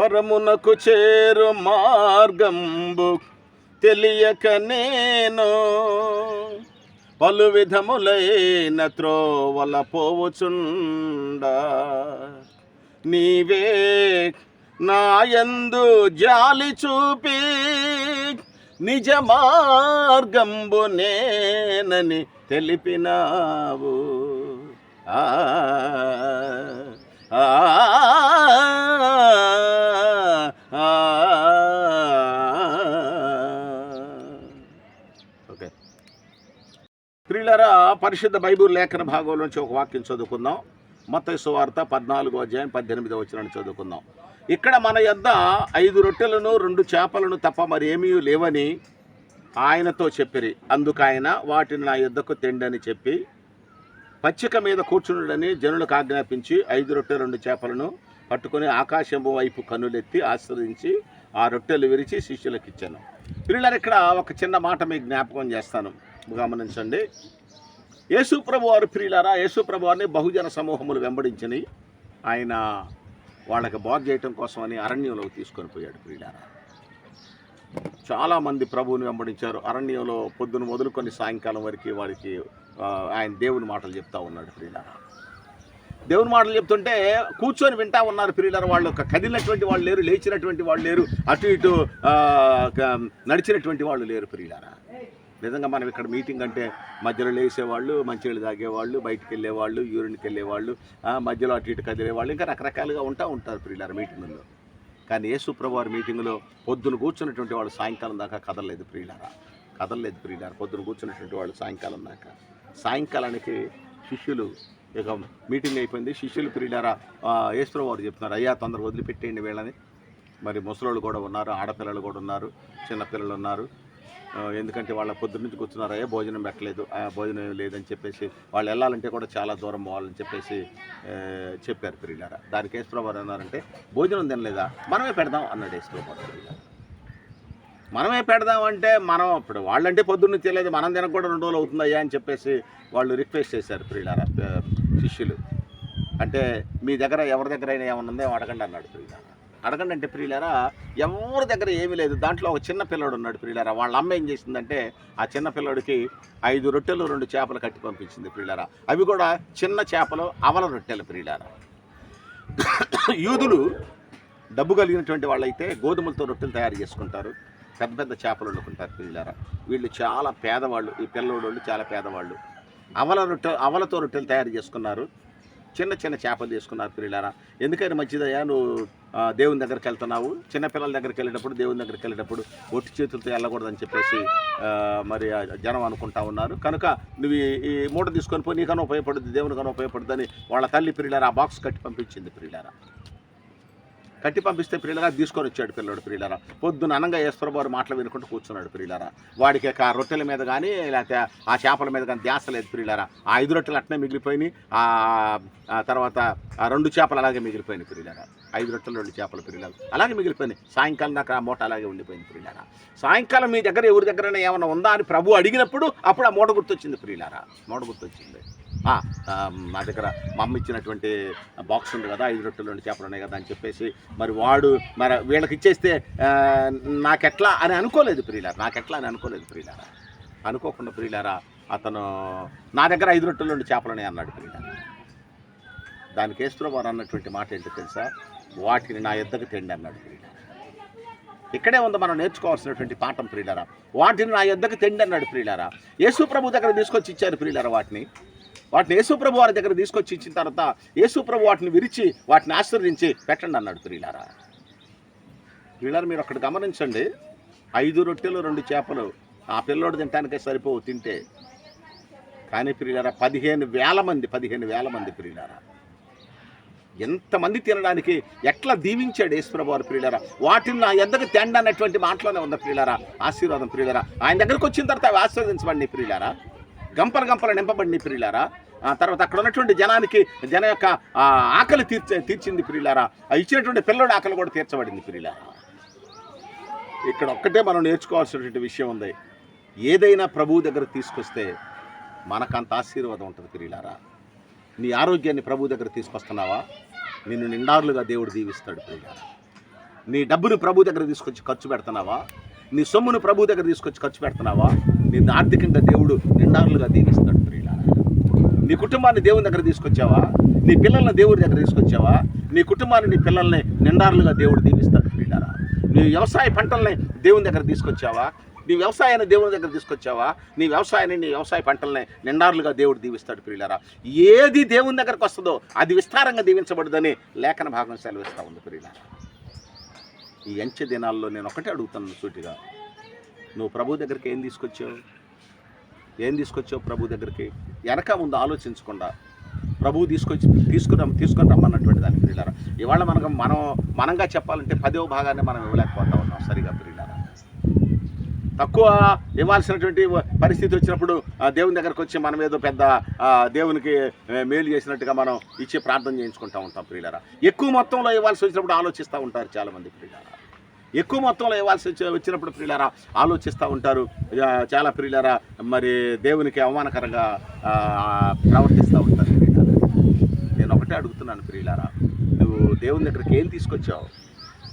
పరమునకు చేరు మార్గంబు తెలియక నేను పలు విధములైన త్రోవల పోవచుండ నీవే నాయందు జాలి చూపి నిజ మార్గంబు నేనని తెలిపినావు ఆ ఓకే. ప్రియులరా పరిశుద్ధ బైబుల్ లేఖన భాగంలో నుంచి ఒక వాక్యం చదువుకుందాం. మత్తయి సువార్త పద్నాలుగో అధ్యాయం పద్దెనిమిదో వచ్చిన చదువుకుందాం. ఇక్కడ మన యొద్ద ఐదు రొట్టెలను రెండు చేపలను తప్ప మరి ఏమీ లేవని ఆయనతో చెప్పిరి. అందుకు ఆయన వాటిని నా యుద్ధకు తెండని చెప్పి పచ్చిక మీద కూర్చునుడని జనులకు ఆజ్ఞాపించి ఐదు రొట్టె రెండు చేపలను పట్టుకొని ఆకాశం వైపు కన్నులెత్తి ఆశ్రదించి ఆ రొట్టెలు విరిచి శిష్యులకు ఇచ్చాను పిల్లలు ఇక్కడ ఒక చిన్న మాట మీకు జ్ఞాపకం చేస్తాను. గమనించండి. యేసుప్రభు వారు ప్రియులారా యేసుప్రభు వారిని బహుజన సమూహములు వెంబడించని ఆయన వాళ్ళకి బాగు చేయటం కోసమని అరణ్యంలోకి తీసుకొని పోయాడు ప్రియులారా. చాలామంది ప్రభువుని వెంబడించారు. అరణ్యంలో పొద్దున మొదలుకొని సాయంకాలం వరకు వారికి ఆయన దేవుని మాటలు చెప్తా ఉన్నాడు ప్రియులారా. దేవుని మాటలు చెప్తుంటే కూర్చొని వింటా ఉన్నారు ప్రియులారా వాళ్ళు. ఒక కదిలినటువంటి వాళ్ళు లేరు లేచినటువంటి వాళ్ళు లేరు అటు ఇటు నడిచినటువంటి వాళ్ళు లేరు ప్రియులారా. నిజంగా మనం ఇక్కడ మీటింగ్ అంటే మధ్యలో లేసేవాళ్ళు మంచినీళ్ళు తాగేవాళ్ళు బయటికి వెళ్ళేవాళ్ళు యూరిన్కి వెళ్ళేవాళ్ళు మధ్యలో అటు ఇటు కదిలేవాళ్ళు ఇంకా రకరకాలుగా ఉంటా ఉంటారు ప్రియులారా మీటింగుల్లో. కానీ యేసుప్రభు వారి మీటింగ్లో పొద్దున కూర్చున్నటువంటి వాళ్ళు సాయంకాలం దాకా కదలలేదు ప్రియులారా. కదలలేదు ప్రియులారా పొద్దున కూర్చున్నటువంటి వాళ్ళు సాయంకాలం దాకా. సాయంకాలానికి శిష్యులు ఇక మీటింగ్ అయిపోయింది. శిష్యులు పిల్లారా ఆ, వారు చెప్తున్నారు అయ్యా తొందర వదిలిపెట్టేయండి వీళ్ళని. మరి ముసలోళ్ళు కూడా ఉన్నారు ఆడపిల్లలు కూడా ఉన్నారు చిన్నపిల్లలు ఉన్నారు. ఎందుకంటే వాళ్ళ పొద్దున్న నుంచి కూర్చున్నారు అయ్యా భోజనం పెట్టలేదు భోజనం ఏం లేదని చెప్పేసి వాళ్ళు వెళ్ళాలంటే కూడా చాలా దూరం పోవాలని చెప్పేసి చెప్పారు పిల్లారా దానికి యేసుప్రభు అన్నారంటే భోజనం తినలేదా? మనమే పెడదాం అన్నాడు యేసుప్రభు ప్రియులారా. మనమే పెడదామంటే మనం ఇప్పుడు వాళ్ళంటే పొద్దున్న తెలియదు మనం తినక కూడా రెండు రోజులు అవుతుందయ్యా అని చెప్పేసి వాళ్ళు రిక్వెస్ట్ చేశారు ప్రియులారా శిష్యులు. అంటే మీ దగ్గర ఎవరి దగ్గర అయినా ఏమన్నా ఉందో అడగండి అన్నాడు ప్రియులారా. అడగండి అంటే ప్రియులారా ఎవరి దగ్గర ఏమీ లేదు. దాంట్లో ఒక చిన్న పిల్లడు ఉన్నాడు ప్రియులారా. వాళ్ళ అమ్మ ఏం చేసిందంటే ఆ చిన్న పిల్లడికి ఐదు రొట్టెలు రెండు చేపలు కట్టి పంపించింది ప్రియులారా. అవి కూడా చిన్న చేపలు అవల రొట్టెలు ప్రియులారా. యూదులు డబ్బు కలిగినటువంటి వాళ్ళైతే గోధుమలతో రొట్టెలు తయారు చేసుకుంటారు. పెద్ద పెద్ద చేపలు వండుకుంటారు పిల్లలారా వీళ్ళు చాలా పేదవాళ్ళు ఈ పిల్లవాళ్ళు చాలా పేదవాళ్ళు. అవల రొట్టె అవలతో రొట్టెలు తయారు చేసుకున్నారు. చిన్న చిన్న చేపలు తీసుకున్నారు పిల్లలారా ఎందుకని మంచిదయ్యా నువ్వు దేవుని దగ్గరికి వెళ్తున్నావు. చిన్న పిల్లల దగ్గరికి వెళ్ళేటప్పుడు దేవుని దగ్గరికి వెళ్ళేటప్పుడు ఒట్టి చేతులతో వెళ్ళకూడదని చెప్పేసి మరి జనం అనుకుంటా ఉన్నారు. కనుక నువ్వు ఈ- ఈ మూట తీసుకొని పోయి నీకన్నా ఉపయోగపడుద్ది దేవునికన్నా ఉపయోగపడుద్దని వాళ్ళ తల్లి పిల్లలారా ఆ బాక్స్ కట్టి పంపించింది పిల్లలారా కట్టి పంపిస్తే ప్రియులరా తీసుకొని వచ్చాడు పిల్లడు ప్రియులరా. పొద్దున అనంగా ఈశ్వరబాబు వారు మాటలు వినుకుంటూ కూర్చున్నాడు ప్రియులరా. వాడికి ఆ రొట్టెల మీద కానీ లేకపోతే ఆ చేపల మీద కానీ ధ్యాస లేదు ప్రియులరా. ఆ ఐదు రొట్టెలు అట్నే మిగిలిపోయినాయి. ఆ తర్వాత ఆ రెండు చేపలు అలాగే మిగిలిపోయినాయి ప్రియులరా. ఐదు రొట్టెలు రెండు చేపలు ప్రియులరా. అలాగే మిగిలిపోయినాయి. సాయంకాలం దాకా ఆ మూట అలాగే ఉండిపోయింది ప్రియులరా. సాయంకాలం మీ దగ్గర ఎవరి దగ్గరైనా ఏమైనా ఉందా అని ప్రభు అడిగినప్పుడు అప్పుడు ఆ మూట గుర్తొచ్చింది ప్రియులరా. మూట గుర్తొచ్చింది. మా దగ్గర మా అమ్మ ఇచ్చినటువంటి బాక్స్ ఉంది కదా ఐదు రొట్టెలు రెండు చేపలు ఉన్నాయి కదా అని చెప్పేసి మరి వాడు మరి వీళ్ళకి ఇచ్చేస్తే నాకెట్లా అని అనుకోలేదు ప్రియులారా నాకెట్లా అని అనుకోలేదు ప్రియులారా. అనుకోకుండా ప్రియులారా అతను నా దగ్గర ఐదు రొట్టెలు రెండు చేపలు ఉన్నాయి అన్నాడు ప్రియులారా. దానికి వారు అన్నటువంటి మాట ఏంటో తెలుసా? వాటిని నా ఎద్దకు తెండి అన్నాడు ప్రియులారా. ఇక్కడే ఉంది మనం నేర్చుకోవాల్సినటువంటి పాఠం ప్రియులారా. వాటిని నా ఎద్దకు తెండి అన్నాడు ప్రియులారా. యేసు ప్రభు దగ్గర తీసుకొచ్చి ఇచ్చారు ప్రియులారా వాటిని. వాటిని యేసుప్రభు వారి దగ్గర తీసుకొచ్చి ఇచ్చిన తర్వాత యేసుప్రభు వాటిని విరిచి వాటిని ఆశీర్దించి పెట్టండి అన్నాడు ప్రియులారా. ప్రియులారా మీరు అక్కడ గమనించండి. ఐదు రొట్టెలు రెండు చేపలు. ఆ పిల్లోడు తినటానికే సరిపోవు తింటే. కానీ ప్రియులారా పదిహేను వేల మంది పదిహేను వేల మంది ప్రియులారా. ఎంతమంది తినడానికి ఎట్లా దీవించాడు యేసుప్రభు వారు ప్రియులారా. వాటిని నా ఎద్దకు తేండి అన్నటువంటి మాటలోనే ఉంది ప్రియులారా. ఆశీర్వాదం ప్రియులారా. ఆయన దగ్గరకు వచ్చిన తర్వాత ఆశీర్వదించబండి ఆశీర్వదించబడి ప్రియులారా. గంపల గంపల నింపబడింది ప్రియులారా. ఆ తర్వాత అక్కడ ఉన్నటువంటి జనానికి జన యొక్క ఆకలి తీర్చ తీర్చింది ప్రియులారా. ఆ ఇచ్చినటువంటి పిల్లడి ఆకలి కూడా తీర్చబడింది ప్రియులారా. ఇక్కడ ఒక్కటే మనం నేర్చుకోవాల్సినటువంటి విషయం ఉంది. ఏదైనా ప్రభువు దగ్గర తీసుకొస్తే మనకంత ఆశీర్వాదం ఉంటుంది ప్రియులారా. నీ ఆరోగ్యాన్ని ప్రభు దగ్గర తీసుకొస్తున్నావా? నిన్ను నిండారులుగా దేవుడు దీవిస్తాడు ప్రియులారా. నీ డబ్బును ప్రభు దగ్గర తీసుకొచ్చి ఖర్చు పెడుతున్నావా? నీ సొమ్మును ప్రభు దగ్గర తీసుకొచ్చి ఖర్చు పెడుతున్నావా? నిన్ను ఆర్థికంగా దేవుడు నిండారులుగా దీవిస్తాడు ప్రియుల నీ కుటుంబాన్ని దేవుని దగ్గర తీసుకొచ్చావా? నీ పిల్లల్ని దేవుడి దగ్గర తీసుకొచ్చావా? నీ కుటుంబాన్ని నీ పిల్లల్ని నిండారులుగా దేవుడు దీవిస్తాడు ప్రియులారా. నీ వ్యవసాయ పంటల్ని దేవుని దగ్గర తీసుకొచ్చావా? నీ వ్యవసాయాన్ని దేవుని దగ్గర తీసుకొచ్చావా? నీ వ్యవసాయాన్ని నీ వ్యవసాయ పంటల్ని నిండారులుగా దేవుడు దీవిస్తాడు ప్రియులారా. ఏది దేవుని దగ్గరకు వస్తుందో అది విస్తారంగా దీవించబడదని లేఖన భాగం సెలవిస్తూ ఉంది ప్రియులారా. ఈ అంచె దినాల్లో నేను ఒకటే అడుగుతాను సూటిగా. నువ్వు ప్రభు దగ్గరికి ఏం తీసుకొచ్చావు? ఏం తీసుకొచ్చావు ప్రభు దగ్గరికి? వెనక ముందు ఆలోచించకుండా ప్రభువు తీసుకొచ్చి తీసుకురాం తీసుకొని రమ్మన్నటువంటి దాన్ని ప్రియులారా ఇవాళ మనకు మనం మనంగా చెప్పాలంటే పదో భాగాన్ని మనం ఇవ్వలేకపోతా ఉన్నాం సరిగా ప్రియులారా. తక్కువ ఇవ్వాల్సినటువంటి పరిస్థితి వచ్చినప్పుడు దేవుని దగ్గరకు వచ్చి మనం ఏదో పెద్ద దేవునికి మేలు చేసినట్టుగా మనం ఇచ్చి ప్రార్థన చేయించుకుంటూ ఉంటాం ప్రియులారా. ఎక్కువ మొత్తంలో ఇవ్వాల్సి వచ్చినప్పుడు ఆలోచిస్తూ ఉంటారు చాలామంది ప్రియులారా. ఎక్కువ మొత్తంలో ఇవ్వాల్సి వచ్చి- వచ్చినప్పుడు ప్రియులారా ఆలోచిస్తూ ఉంటారు. చాలా ప్రియులారా మరి దేవునికి అవమానకరంగా ప్రవర్తిస్తూ ఉంటారు నేను ఒకటే అడుగుతున్నాను ప్రియులారా. నువ్వు దేవుని దగ్గరికి ఏం తీసుకొచ్చావు?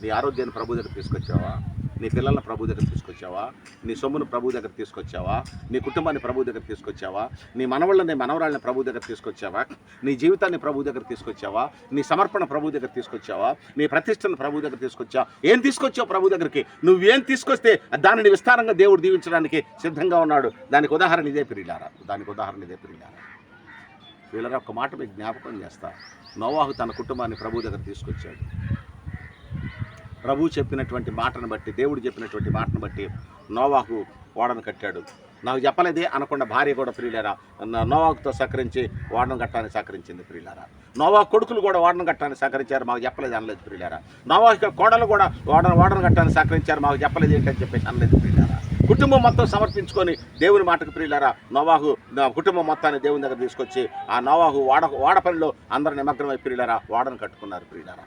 నీ ఆరోగ్యాన్ని ప్రభు దగ్గర తీసుకొచ్చావా? నీ పిల్లల్ని ప్రభు దగ్గర తీసుకొచ్చావా? నీ సొమ్మును ప్రభు దగ్గర తీసుకొచ్చావా? నీ కుటుంబాన్ని ప్రభు దగ్గర తీసుకొచ్చావా? నీ మనవళ్ళని మనవరాళ్ళని ప్రభు దగ్గర తీసుకొచ్చావా? నీ జీవితాన్ని ప్రభు దగ్గర తీసుకొచ్చావా? నీ సమర్పణ ప్రభు దగ్గర తీసుకొచ్చావా? నీ ప్రతిష్టను ప్రభు దగ్గర తీసుకొచ్చావా ఏం తీసుకొచ్చావు ప్రభు దగ్గరికి? నువ్వేం తీసుకొస్తే దానిని విస్తారంగా దేవుడు దీవించడానికి సిద్ధంగా ఉన్నాడు. దానికి ఉదాహరణ ఇదే ప్రియులారా. దానికి ఉదాహరణ ఇదే ప్రియులారా. వీళ్ళరా ఒక మాట మీకు జ్ఞాపకం చేస్తా. నోవాహు తన కుటుంబాన్ని ప్రభు దగ్గర తీసుకొచ్చాడు. ప్రభు చెప్పినటువంటి మాటను బట్టి దేవుడు చెప్పినటువంటి మాటను బట్టి నోవాహు ఓడను కట్టాడు. నాకు చెప్పలేదే అనకుండా భార్య కూడా ప్రియులారా నా- నోవాకుతో సహకరించి ఓడను కట్టడానికి సహకరించింది ప్రియులారా. నోవా కొడుకులు కూడా ఓడను కట్టడానికి సహకరించారు మాకు చెప్పలేదు అనలేదు ప్రియులారా. నోవా కోడలు కూడా ఓడను ఓడను కట్టడానికి సహకరించారు మాకు చెప్పలేదు ఏంటని చెప్పేసి అనలేదు ప్రియులారా. కుటుంబం మొత్తం సమర్పించుకొని దేవుని మాటకు ప్రియులారా నోవాహు నా కుటుంబం మొత్తాన్ని దేవుని దగ్గర తీసుకొచ్చి ఆ నోవాహు వాడ వాడ పనిలో అందరు నిమగ్నమై ప్రియులారా వాడను కట్టుకున్నారు ప్రియులారా.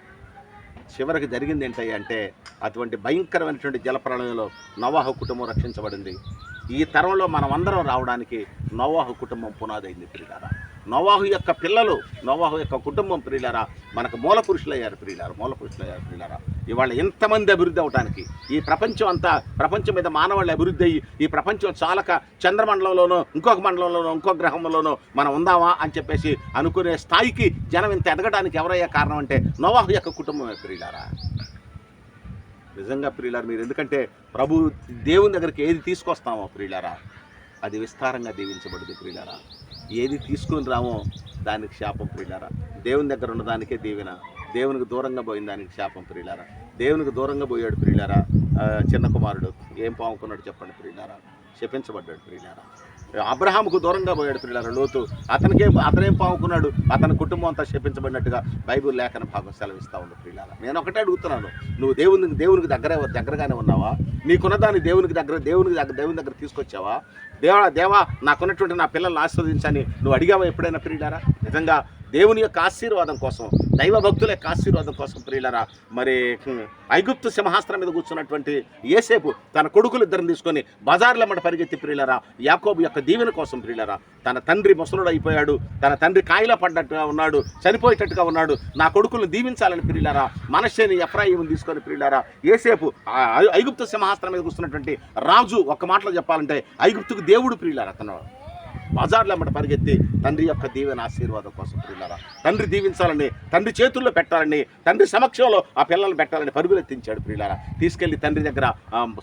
చివరికి జరిగింది ఏంటయ్య అంటే అటువంటి భయంకరమైనటువంటి జలప్రళయంలో నవాహు కుటుంబం రక్షించబడింది. ఈ తరంలో మనం అందరం రావడానికి నవాహు కుటుంబం పునాదైంది ప్రియులారా నవాహు యొక్క పిల్లలు నవాహు యొక్క కుటుంబం ప్రియులారా మనకు మూల పురుషులయ్యారు ప్రియులారా మూల పురుషులయ్యారు ప్రియులారా. ఇవాళ ఎంతమంది అభివృద్ధి అవడానికి ఈ ప్రపంచం అంతా ప్రపంచం మీద మానవాళ్ళు అభివృద్ధి అయ్యి ఈ ప్రపంచం చాలక చంద్రమండలంలోనో ఇంకొక మండలంలోనో ఇంకొక గ్రహంలోనో మనం ఉందామా అని చెప్పేసి అనుకునే స్థాయికి జనం ఇంత ఎదగడానికి ఎవరయ్యే కారణం అంటే నోవాహు యొక్క కుటుంబమే ప్రియులారా. నిజంగా ప్రియులారు మీరు ఎందుకంటే ప్రభు దేవుని దగ్గరికి ఏది తీసుకొస్తామో ప్రియులారా అది విస్తారంగా దీవించబడదు ప్రియులారా. ఏది తీసుకొని రామో దానికి శాపం ప్రియులారా. దేవుని దగ్గర ఉన్నదానికే దీవెన. దేవునికి దూరంగా పోయిన దానికి శాపం ప్రియులారా. దేవునికి దూరంగా పోయాడు ప్రియులారా. చిన్న కుమారుడు. ఏం పాముకున్నాడు చెప్పండి ప్రియులారా. శపించబడ్డాడు ప్రియులారా. అబ్రహాముకు దూరంగా పోయాడు పిల్లలు లోతు. అతనికే అతనేం పాముకున్నాడు అతని కుటుంబం అంతా శపించబడినట్టుగా బైబిల్ లేఖన భాగం సెలవిస్తూ ఉంది పిల్లల నేను ఒకటే అడుగుతున్నాను. నువ్వు దేవునికి దేవునికి దగ్గర దగ్గరగానే ఉన్నావా? నీకున్న దాన్ని దేవునికి దగ్గర దేవునికి దగ్గర దేవుని దగ్గర తీసుకొచ్చావా? దేవా దేవా నాకున్నటువంటి నా పిల్లల్ని ఆస్వాదించని నువ్వు అడిగావా ఎప్పుడైనా పిల్లారా నిజంగా దేవుని యొక్క ఆశీర్వాదం కోసం దైవ భక్తుల యొక్క ఆశీర్వాదం కోసం ప్రియులరా మరి ఐగుప్తు సింహాస్త్రం మీద కూర్చున్నటువంటి ఏసేపు తన కొడుకులు ఇద్దరిని తీసుకొని బజార్ల మట పరిగెత్తి ప్రియులరా యాకోబు యొక్క దీవెన కోసం ప్రియులరా తన తండ్రి ముసలుడు అయిపోయాడు తన తండ్రి కాయిల పడ్డట్టుగా ఉన్నాడు చనిపోయేటట్టుగా ఉన్నాడు నా కొడుకులను దీవించాలని ప్రియులరా మనశ్శేని ఎఫ్రాయిని తీసుకొని ప్రియులరా ఏసేపు ఐగుప్తు సింహాస్త్రం మీద కూర్చున్నటువంటి రాజు ఒక మాటలో చెప్పాలంటే ఐగుప్తుకు దేవుడు ప్రియులరా అతను బజార్లో అమ్మట పరిగెత్తి తండ్రి యొక్క దీవెన ఆశీర్వాదం కోసం పిల్లరా తండ్రి దీవించాలని తండ్రి చేతుల్లో పెట్టాలని తండ్రి సమక్షంలో ఆ పిల్లల్ని పెట్టాలని పరుగులెత్తించాడు ప్రియులారా. తీసుకెళ్ళి తండ్రి దగ్గర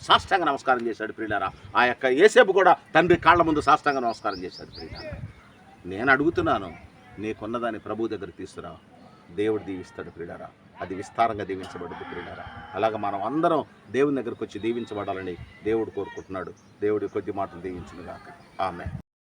సాష్టాంగ నమస్కారం చేశాడు ప్రియులారా. ఆ యొక్క ఏసేపు కూడా తండ్రి కాళ్ళ ముందు సాష్టాంగ నమస్కారం చేశాడు ప్రియులారా. నేను అడుగుతున్నాను నీకున్నదాన్ని ప్రభు దగ్గర తీసుకురా. దేవుడు దీవిస్తాడు ప్రియులారా. అది విస్తారంగా దీవించబడుతుంది ప్రియులారా. అలాగ మనం అందరం దేవుని దగ్గరకు వచ్చి దీవించబడాలని దేవుడు కోరుకుంటున్నాడు. దేవుడి కొద్ది మాటలు దీవించుగాక ఆమె